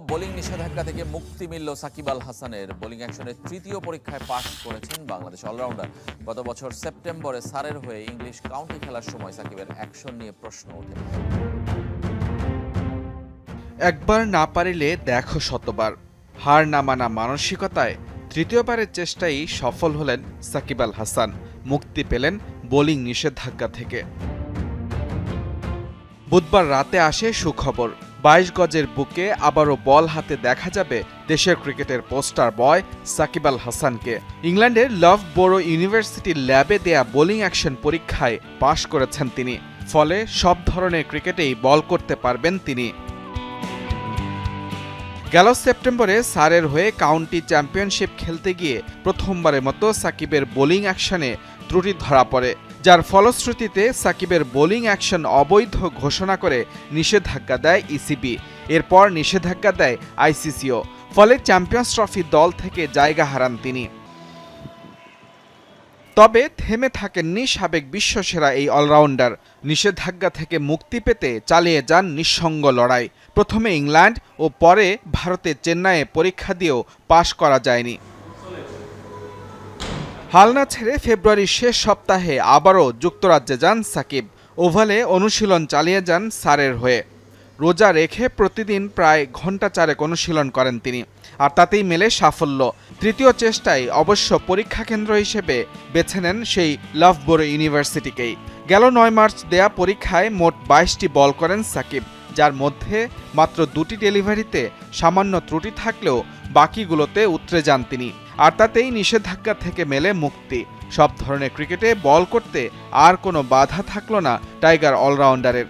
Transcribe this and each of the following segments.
Bowling নিষেধাজ্ঞা থেকে মুক্তি মিলল সাকিব আল হাসানের। বোলিং অ্যাকশনের তৃতীয় পরীক্ষায় পাশ করেছেন বাংলাদেশ অলরাউন্ডার। গত বছর সেপ্টেম্বরে সারের হয়ে ইংলিশ কাউন্টি খেলার সময় সাকিবের অ্যাকশন নিয়ে প্রশ্ন ওঠে। একবার না পারিলে দেখো শতবার। হার না মানা মানসিকতায় তৃতীয়বারের চেষ্টাই সফল হলেন সাকিব আল হাসান। মুক্তি পেলেন বোলিং নিষেধাজ্ঞা থেকে। বুধবার রাতে আসে সুখবর। বাইশ গজের বুকে আবারও বল হাতে দেখা যাবে দেশের ক্রিকেটের পোস্টার বয় সাকিব আল হাসানকে। ইংল্যান্ডের লভ বোরো ইউনিভার্সিটির ল্যাবে দেয়া বোলিং অ্যাকশন পরীক্ষায় পাশ করেছেন তিনি। ফলে সব ধরনের ক্রিকেটেই বল করতে পারবেন তিনি। গেল সেপ্টেম্বরে সারের হয়ে কাউন্টি চ্যাম্পিয়নশিপ খেলতে গিয়ে প্রথমবারের মতো সাকিবের বোলিং অ্যাকশনে ত্রুটি ধরা পড়ে। যার ফলশ্রুতিতে সাকিবের বোলিং অ্যাকশন অবৈধ ঘোষণা করে নিষেধাজ্ঞা দেয় ইসিবি। এরপর নিষেধাজ্ঞা দেয় আইসিসিও। ফলে চ্যাম্পিয়ন্স ট্রফি দল থেকে জায়গা হারান তিনি। তবে থেমে থাকেননি সাবেক বিশ্বসেরা এই অলরাউন্ডার। নিষেধাজ্ঞা থেকে মুক্তি পেতে চালিয়ে যান নিঃসঙ্গ লড়াই। প্রথমে ইংল্যান্ড ও পরে ভারতে চেন্নাইয়ে পরীক্ষা দিয়েও পাশ করা যায়নি। হালনা ছেড়ে ফেব্রুয়ারির শেষ সপ্তাহে আবারও যুক্তরাজ্যে যান সাকিব। ওভালে অনুশীলন চালিয়ে যান সারের হয়ে। রোজা রেখে প্রতিদিন প্রায় ঘণ্টা চারেক অনুশীলন করেন তিনি। আর তাতেই মেলে সাফল্য। তৃতীয় চেষ্টায় অবশ্য পরীক্ষা কেন্দ্র হিসেবে বেছে নেন সেই লাভবোরো ইউনিভার্সিটিকেই। গেল নয় মার্চ দেয়া পরীক্ষায় মোট বাইশটি বল করেন সাকিব, যার মধ্যে মাত্র দুটি ডেলিভারিতে সামান্য ত্রুটি থাকলেও বাকিগুলোতে উতরে যান তিনি। আর তাতেই নিষেধাজ্ঞা থেকে মেলে মুক্তি। সব ধরনের ক্রিকেটে বল করতে আর কোনো বাধা থাকল না টাইগার অলরাউন্ডারের।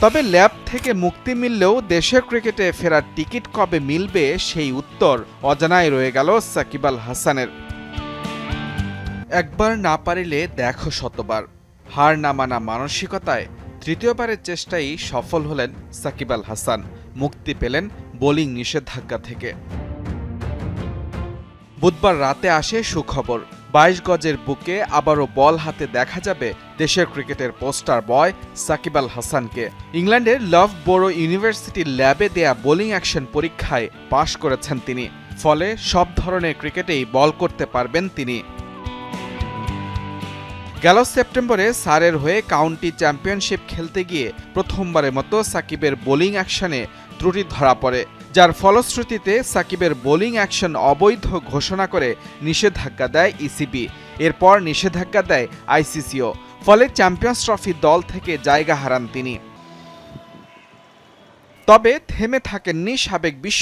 তবে ল্যাব থেকে মুক্তি মিললেও দেশের ক্রিকেটে ফেরার টিকিট কবে মিলবে সেই উত্তর অজানায় রয়ে গেল সাকিব আল হাসানের। একবার না পারিলে দেখো শতবার। হার না মানা মানসিকতায় তৃতীয়বারের চেষ্টাই সফল হলেন সাকিব আল হাসান। মুক্তি পেলেন বোলিং নিষেধাজ্ঞা থেকে। বুধবার রাতে আসে সুখবর, বাইশ গজের বুকে আবারও বল হাতে দেখা যাবে দেশের ক্রিকেটের পোস্টার বয় সাকিব আল হাসানকে। ইংল্যান্ডের লভ বোরো ইউনিভার্সিটির ল্যাবে দেয়া বোলিং অ্যাকশন পরীক্ষায় পাশ করেছেন তিনি, ফলে সব ধরনের ক্রিকেটেই বল করতে পারবেন তিনি। গেল সেপ্টেম্বরে সারের হয়ে কাউন্টি চ্যাম্পিয়নশিপ খেলতে গিয়ে প্রথমবারের মতো সাকিবের বোলিং অ্যাকশনে ত্রুটি ধরা পড়ে, যার ফলশ্রুতিতে সাকিবের বোলিং অ্যাকশন অবৈধ ঘোষণা করে নিষেধাজ্ঞা দেয় ইসিবি এরপর নিষেধাজ্ঞা দেয় আইসিসিও ফলে চ্যাম্পিয়ন্স ট্রফি দল থেকে জায়গা হারান তিনি। তবে থেমে থাকেননি সাবেক বিশ্ব